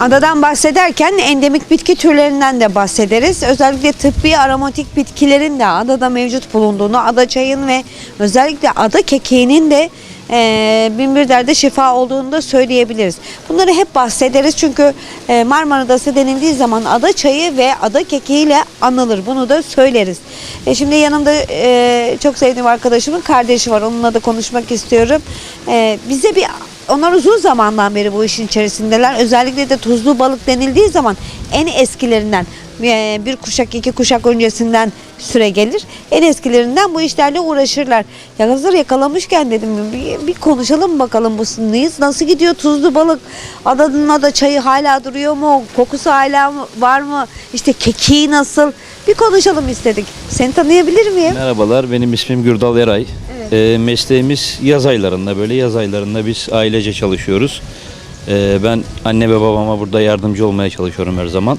Adadan bahsederken endemik bitki türlerinden de bahsederiz. Özellikle tıbbi aromatik bitkilerin de adada mevcut bulunduğunu, ada çayın ve özellikle ada kekiğinin de e, binbir derde şifa olduğunu da söyleyebiliriz. Bunları hep bahsederiz çünkü e, Marmara Adası denildiği zaman ada çayı ve ada kekiğiyle anılır. Bunu da söyleriz. E, şimdi yanımda e, çok sevdiğim arkadaşımın kardeşi var. Onunla da konuşmak istiyorum. E, bize bir onlar uzun zamandan beri bu işin içerisindeler. Özellikle de tuzlu balık denildiği zaman en eskilerinden bir kuşak iki kuşak öncesinden süre gelir. En eskilerinden bu işlerle uğraşırlar. Ya hazır yakalamışken dedim bir, bir konuşalım bakalım bu neyiz? Nasıl gidiyor tuzlu balık? Adanın ada çayı hala duruyor mu? Kokusu hala var mı? İşte kekiği nasıl? Bir konuşalım istedik. Seni tanıyabilir miyim? Merhabalar, benim ismim Gürdal Eray. Ee, mesleğimiz yaz aylarında, böyle yaz aylarında biz ailece çalışıyoruz. Ee, ben anne ve babama burada yardımcı olmaya çalışıyorum her zaman.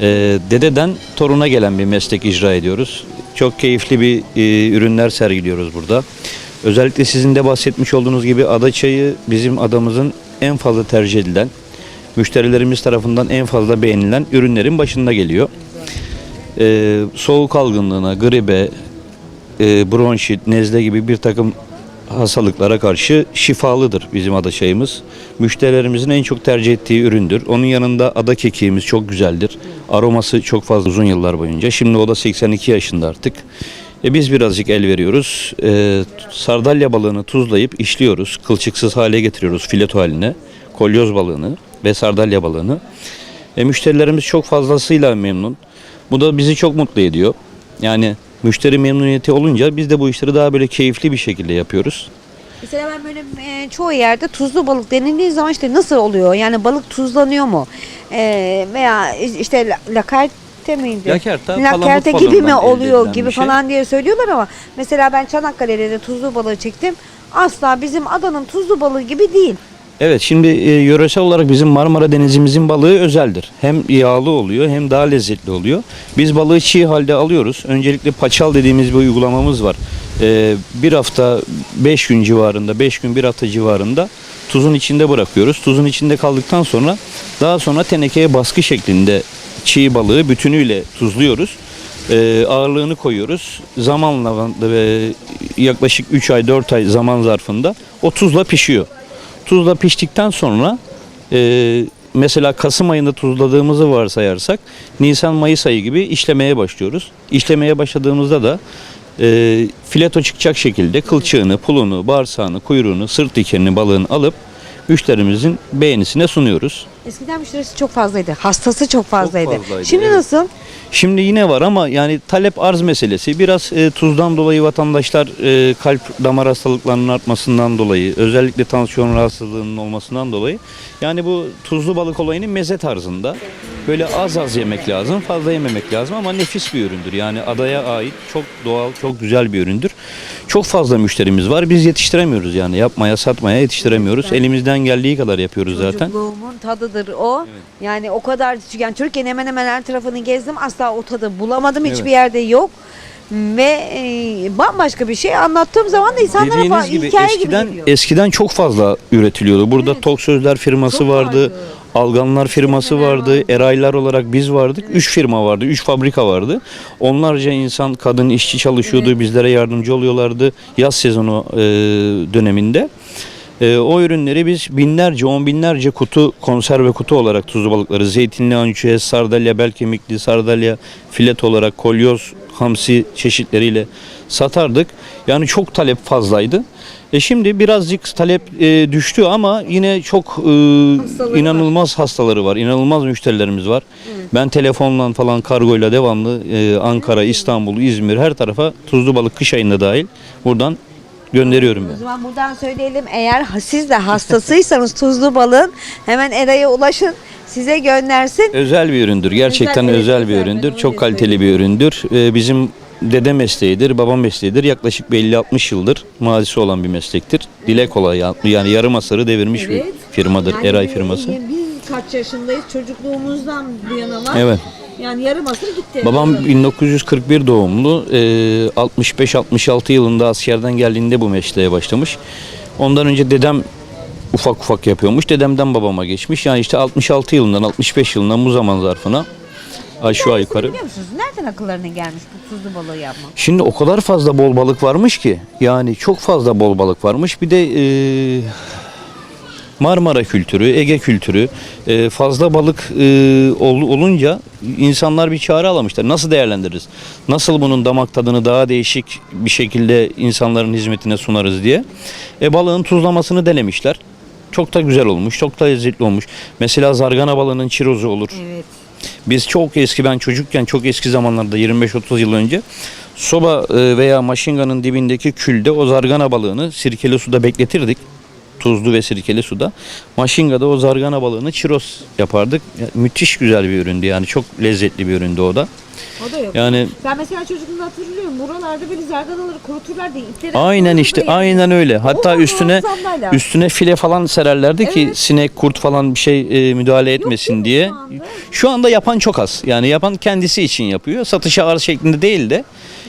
Ee, dededen toruna gelen bir meslek icra ediyoruz. Çok keyifli bir e, ürünler sergiliyoruz burada. Özellikle sizin de bahsetmiş olduğunuz gibi ada çayı bizim adamızın en fazla tercih edilen, müşterilerimiz tarafından en fazla beğenilen ürünlerin başında geliyor. Ee, soğuk algınlığına, gribe, e, bronşit, nezle gibi bir takım hastalıklara karşı şifalıdır bizim ada çayımız. Müşterilerimizin en çok tercih ettiği üründür. Onun yanında ada kekiğimiz çok güzeldir. Aroması çok fazla uzun yıllar boyunca. Şimdi o da 82 yaşında artık. E biz birazcık el veriyoruz. E, sardalya balığını tuzlayıp işliyoruz. Kılçıksız hale getiriyoruz fileto haline. Kolyoz balığını ve sardalya balığını. E, müşterilerimiz çok fazlasıyla memnun. Bu da bizi çok mutlu ediyor. Yani müşteri memnuniyeti olunca biz de bu işleri daha böyle keyifli bir şekilde yapıyoruz. Mesela ben böyle e, çoğu yerde tuzlu balık denildiği zaman işte nasıl oluyor? Yani balık tuzlanıyor mu? E, veya işte la- lakarte miydi? Lakerte, Lakerte palamut gibi mi balığından elde oluyor edilen gibi bir şey. falan diye söylüyorlar ama mesela ben Çanakkale'de de tuzlu balığı çektim. Asla bizim adanın tuzlu balığı gibi değil. Evet şimdi e, yöresel olarak bizim Marmara Denizimizin balığı özeldir. Hem yağlı oluyor hem daha lezzetli oluyor. Biz balığı çiğ halde alıyoruz. Öncelikle paçal dediğimiz bir uygulamamız var. E, bir hafta 5 gün civarında 5 gün bir hafta civarında tuzun içinde bırakıyoruz. Tuzun içinde kaldıktan sonra daha sonra tenekeye baskı şeklinde çiğ balığı bütünüyle tuzluyoruz. E, ağırlığını koyuyoruz. Zamanla ve yaklaşık 3 ay 4 ay zaman zarfında o tuzla pişiyor. Tuzla piştikten sonra e, mesela Kasım ayında tuzladığımızı varsayarsak Nisan-Mayıs ayı gibi işlemeye başlıyoruz. İşlemeye başladığımızda da e, fileto çıkacak şekilde kılçığını, pulunu, bağırsağını, kuyruğunu, sırt dikerini balığın alıp müşterimizin beğenisine sunuyoruz. Eskiden müşterisi çok fazlaydı. Hastası çok fazlaydı. fazlaydı, Şimdi evet. nasıl? Şimdi yine var ama yani talep arz meselesi. Biraz e, tuzdan dolayı vatandaşlar e, kalp damar hastalıklarının artmasından dolayı, özellikle tansiyon rahatsızlığının olmasından dolayı yani bu tuzlu balık olayını meze tarzında böyle az az yemek lazım, fazla yememek lazım ama nefis bir üründür. Yani adaya ait çok doğal, çok güzel bir üründür. Çok fazla müşterimiz var. Biz yetiştiremiyoruz yani yapmaya, satmaya yetiştiremiyoruz. Elimizden geldiği kadar yapıyoruz zaten. Çocukluğumun tadıdır o. Yani o kadar yani Türkiye'nin hemen hemen her tarafını gezdim. Asla o tadı bulamadım. Hiçbir Evet. yerde yok. Ve e, bambaşka bir şey anlattığım zaman da insanlara Dediğiniz fa- gibi hikaye eskiden gibi geliyor. eskiden çok fazla üretiliyordu. Burada Evet. Tok Sözler firması Çok vardı. vardı. Alganlar firması Firmalar vardı. vardı. Eraylar olarak biz vardık. Üç firma vardı. Üç fabrika vardı. Onlarca insan, kadın işçi çalışıyordu. Bizlere yardımcı oluyorlardı. Yaz sezonu e, döneminde. E, o ürünleri biz binlerce, on binlerce kutu, konserve kutu olarak tuzlu balıkları, zeytinli ançüez, sardalya, bel kemikli, sardalya, filet olarak kolyoz, hamsi çeşitleriyle satardık. Yani çok talep fazlaydı. E şimdi birazcık talep e, düştü ama yine çok e, Hastaları inanılmaz hastaları var. inanılmaz müşterilerimiz var. Ben telefonla falan kargoyla devamlı e, Ankara, İstanbul, İzmir her tarafa tuzlu balık kış ayında dahil buradan gönderiyorum O zaman buradan söyleyelim eğer siz de hastasıysanız tuzlu balığın hemen Eray'a ulaşın size göndersin. Özel bir üründür. Gerçekten Özel, bir özel. Ben üründür. Çok kaliteli bir üründür. Ee, bizim dede mesleğidir, baba mesleğidir. Yaklaşık bir 50-60 yıldır mazisi olan bir meslektir. Dile kolay yani yarım asırı devirmiş Evet. bir firmadır. Yani Eray firması. Biz kaç yaşındayız çocukluğumuzdan bu yana var. Evet. Yani yarım asır gitti. Babam 1941 doğumlu. Ee, 65-66 yılında askerden geldiğinde bu mesleğe başlamış. Ondan önce dedem ufak ufak yapıyormuş. Dedemden babama geçmiş. Yani işte 66 yılından 65 yılından bu zaman zarfına aşağı yukarı. Biliyor musunuz? Nereden akıllarına gelmiş bu tuzlu balığı yapmak? Şimdi o kadar fazla bol balık varmış ki yani çok fazla bol balık varmış. Bir de e, Marmara kültürü, Ege kültürü e, fazla balık e, ol- olunca insanlar bir çare alamışlar. Nasıl değerlendiririz? Nasıl bunun damak tadını daha değişik bir şekilde insanların hizmetine sunarız diye. E, balığın tuzlamasını denemişler. Çok da güzel olmuş, çok da lezzetli olmuş. Mesela zargana balığının çirozu olur. Evet. Biz çok eski ben çocukken çok eski zamanlarda 25-30 yıl önce soba e, veya maşinganın dibindeki külde o zargana balığını sirkeli suda bekletirdik. Tuzlu ve sirkeli suda. Maşingada o zargana balığını çiroz yapardık. Ya, müthiş güzel bir üründü yani çok lezzetli bir üründü o da. O da yok. Yani Ben mesela çocukluğumda hatırlıyorum. Buralarda böyle zarganaları kuruturlardı. ipleri aynen işte yani. aynen öyle. Hatta O üstüne üstüne file falan sererlerdi ki Evet. sinek, kurt falan bir şey e, müdahale etmesin mi diye. şu anda? Şu anda yapan çok az. Yani yapan kendisi için yapıyor. Satışa arz şeklinde değil de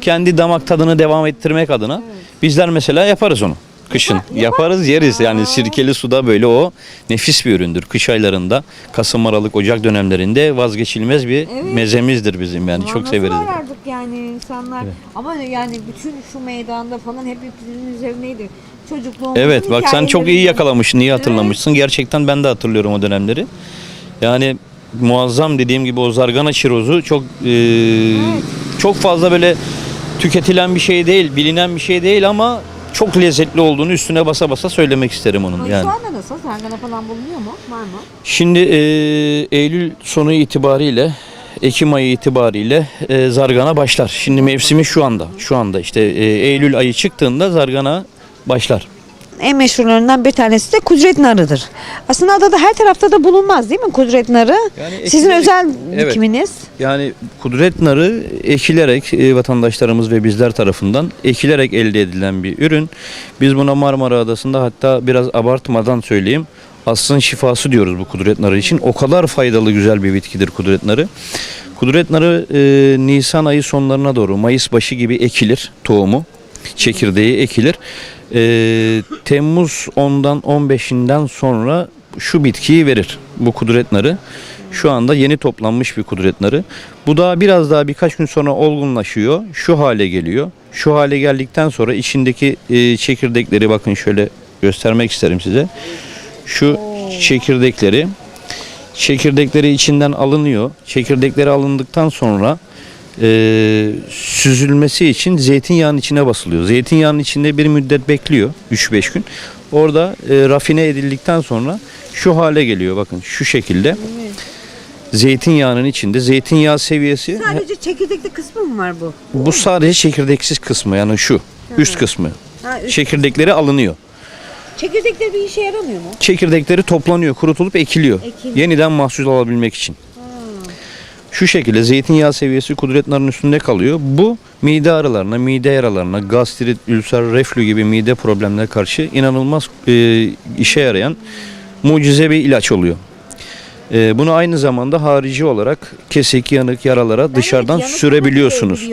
kendi damak tadını devam ettirmek adına bizler mesela yaparız onu. Kışın Yapar- yapar yaparız yeriz Ya. yani sirkeli suda böyle o nefis bir üründür. Kış aylarında Kasım Aralık Ocak dönemlerinde vazgeçilmez bir Evet. mezemizdir bizim yani çok Nasıl severiz. arardık yani insanlar. Ama yani bütün şu meydanda falan hep hepimizin üzerineydi. Çocukluğumuzun Evet bak sen çok iyi hikayeleri. yakalamışsın, iyi hatırlamışsın. Gerçekten ben de hatırlıyorum o dönemleri. Yani muazzam dediğim gibi o zargana çirozu çok e, çok fazla böyle tüketilen bir şey değil, bilinen bir şey değil ama çok lezzetli olduğunu üstüne basa basa söylemek isterim onun yani. Şu anda nasıl? Zargana falan bulunuyor mu? Var mı? Şimdi e, Eylül sonu itibariyle Ekim ayı itibariyle e, zargana başlar. Şimdi mevsimi şu anda. Şu anda işte e, Eylül ayı çıktığında zargana başlar. En meşhurlarından bir tanesi de kudret narıdır. Aslında adada her tarafta da bulunmaz değil mi kudret narı? Yani Sizin ekilerek- özel Evet. dikiminiz. Yani kudret narı ekilerek e, vatandaşlarımız ve bizler tarafından ekilerek elde edilen bir ürün. Biz buna Marmara Adası'nda hatta biraz abartmadan söyleyeyim aslın şifası diyoruz bu kudret narı için. O kadar faydalı güzel bir bitkidir kudret narı. Kudret narı e, Nisan ayı sonlarına doğru Mayıs başı gibi ekilir tohumu. Çekirdeği ekilir. E, Temmuz 10'dan 15'inden sonra şu bitkiyi verir. Bu kudret narı. Şu anda yeni toplanmış bir kudret narı. Bu daha biraz daha birkaç gün sonra olgunlaşıyor. Şu hale geliyor. Şu hale geldikten sonra içindeki e, çekirdekleri bakın şöyle göstermek isterim size. Şu çekirdekleri çekirdekleri içinden alınıyor. Çekirdekleri alındıktan sonra e, süzülmesi için zeytinyağının içine basılıyor. Zeytinyağının içinde bir müddet bekliyor. 3-5 gün. Orada e, rafine edildikten sonra şu hale geliyor. Bakın şu şekilde. Zeytinyağının içinde zeytinyağı seviyesi Sadece çekirdekli kısmı mı var bu? bu sadece çekirdeksiz kısmı yani şu üst kısmı. Ha, üst- Çekirdekleri alınıyor. Çekirdekler bir işe yaramıyor mu? Çekirdekleri toplanıyor, kurutulup ekiliyor. Ekiliyor. Yeniden mahsul alabilmek için. Şu şekilde zeytinyağı seviyesi kudret narının üstünde kalıyor. Bu mide ağrılarına, mide yaralarına, gastrit, ülser, reflü gibi mide problemlerine karşı inanılmaz e, işe yarayan mucize bir ilaç oluyor. E, bunu aynı zamanda harici olarak kesik, yanık yaralara dışarıdan yanık sürebiliyorsunuz.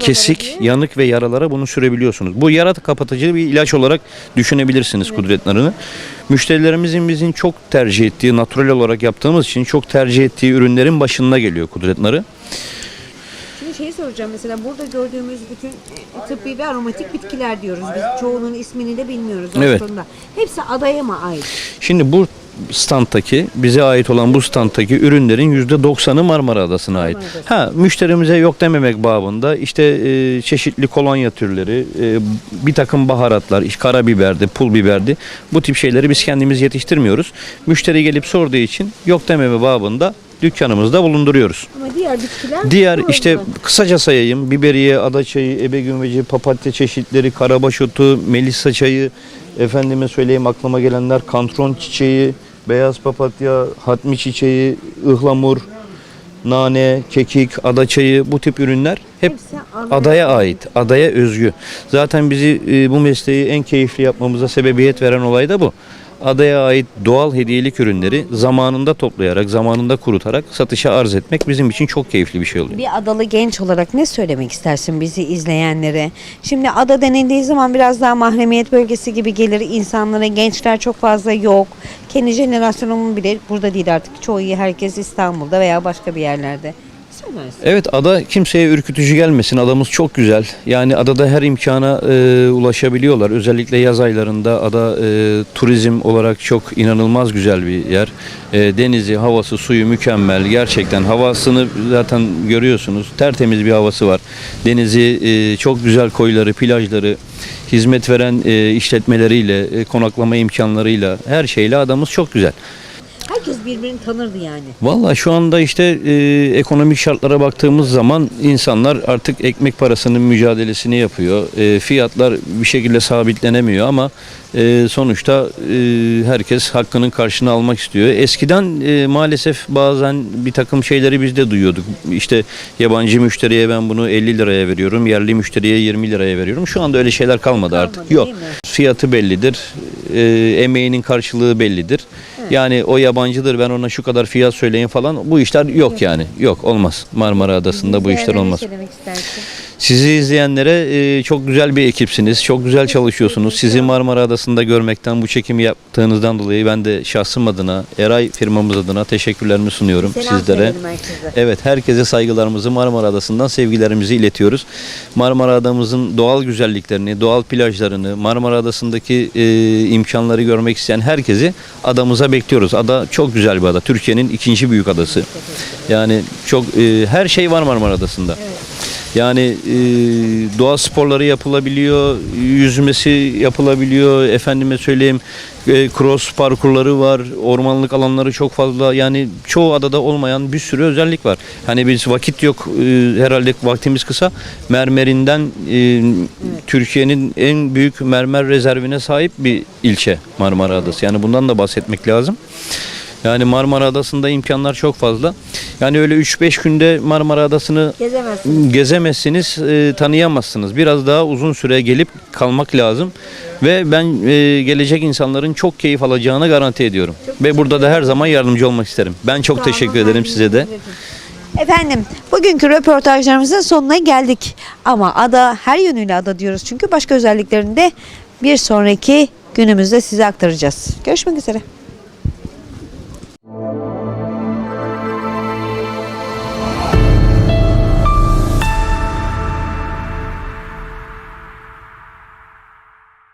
Kesik, diye. yanık ve yaralara bunu sürebiliyorsunuz. Bu yara kapatıcı bir ilaç olarak düşünebilirsiniz kudret narını. Müşterilerimizin bizim çok tercih ettiği, natural olarak yaptığımız için çok tercih ettiği ürünlerin başında geliyor kudret narı. Şimdi şeyi soracağım mesela burada gördüğümüz bütün tıbbi ve aromatik bitkiler diyoruz. Biz çoğunun ismini de bilmiyoruz Evet. aslında. Hepsi adaya mı ait? Şimdi bu standtaki, bize ait olan bu standtaki ürünlerin %90'ı Marmara Adası'na ait. Ha, müşterimize yok dememek babında işte e, çeşitli kolonya türleri, e, bir takım baharatlar, işte karabiberdi, pul biberdi. Bu tip şeyleri biz kendimiz yetiştirmiyoruz. Müşteri gelip sorduğu için yok dememe babında dükkanımızda bulunduruyoruz. Ama diğer bitkiler Diğer işte kısaca sayayım. Biberiye, adaçayı, ebegümeci, papatya çeşitleri, karabaş otu, melisa çayı, efendime söyleyeyim aklıma gelenler kantron çiçeği, beyaz papatya, hatmi çiçeği, ıhlamur, nane, kekik, adaçayı bu tip ürünler hep Hepsi adaya adaya ait, adaya özgü. Zaten bizi e, bu mesleği en keyifli yapmamıza sebebiyet veren olay da bu. Adaya ait doğal hediyelik ürünleri zamanında toplayarak, zamanında kurutarak satışa arz etmek bizim için çok keyifli bir şey oluyor. Bir adalı genç olarak ne söylemek istersin bizi izleyenlere? Şimdi ada denildiği zaman biraz daha mahremiyet bölgesi gibi gelir insanlara. Gençler çok fazla yok. Kendi jenerasyonumun bile burada değil artık. Çoğu herkes İstanbul'da veya başka bir yerlerde. Söylersin. Evet ada kimseye ürkütücü gelmesin. Adamız çok güzel. Yani adada her imkana e, ulaşabiliyorlar. Özellikle yaz aylarında ada e, turizm olarak çok inanılmaz güzel bir yer. E, denizi, havası, suyu mükemmel. Gerçekten havasını zaten görüyorsunuz. Tertemiz bir havası var. Denizi e, çok güzel koyları, plajları, hizmet veren e, işletmeleriyle, e, konaklama imkanlarıyla her şeyle adamız çok güzel. Herkes birbirini tanırdı yani. Valla şu anda işte e, ekonomik şartlara baktığımız zaman insanlar artık ekmek parasının mücadelesini yapıyor. E, fiyatlar bir şekilde sabitlenemiyor ama e, sonuçta e, herkes hakkının karşını almak istiyor. Eskiden e, maalesef bazen bir takım şeyleri biz de duyuyorduk. İşte yabancı müşteriye ben bunu 50 liraya veriyorum, yerli müşteriye 20 liraya veriyorum. Şu anda öyle şeyler kalmadı, artık. Kalmadı, Yok. değil mi? Fiyatı bellidir, e, emeğinin karşılığı bellidir. Yani o yabancıdır ben ona şu kadar fiyat söyleyin falan bu işler yok yani. Yok olmaz. Marmara Adası'nda bu işler olmaz. Ne söylemek istersin? Sizi izleyenlere e, çok güzel bir ekipsiniz. Çok güzel çalışıyorsunuz. Sizi Marmara Adası'nda görmekten, bu çekimi yaptığınızdan dolayı ben de şahsım adına, Eray firmamız adına teşekkürlerimi sunuyorum Selam sizlere. herkese. Evet, herkese saygılarımızı Marmara Adası'ndan sevgilerimizi iletiyoruz. Marmara Adamızın doğal güzelliklerini, doğal plajlarını, Marmara Adası'ndaki e, imkanları görmek isteyen herkesi adamıza bekliyoruz. Ada çok güzel bir ada. Türkiye'nin ikinci büyük adası. Yani çok e, her şey var Marmara Adası'nda. Yani e, doğa sporları yapılabiliyor, yüzmesi yapılabiliyor, efendime söyleyeyim e, cross parkurları var, ormanlık alanları çok fazla. Yani çoğu adada olmayan bir sürü özellik var. Hani biz vakit yok, e, herhalde vaktimiz kısa. Mermerinden e, Türkiye'nin en büyük mermer rezervine sahip bir ilçe Marmara Adası. Yani bundan da bahsetmek lazım. Yani Marmara Adası'nda imkanlar çok fazla. Yani öyle 3-5 günde Marmara Adası'nı Gezemezsin. gezemezsiniz, e, tanıyamazsınız. Biraz daha uzun süre gelip kalmak lazım. Ve ben e, gelecek insanların çok keyif alacağını garanti ediyorum. Ve burada da her zaman yardımcı olmak isterim. Ben çok teşekkür ederim size de. Efendim bugünkü röportajlarımızın sonuna geldik. Ama ada her yönüyle ada diyoruz çünkü başka özelliklerini de bir sonraki günümüzde size aktaracağız. Görüşmek üzere.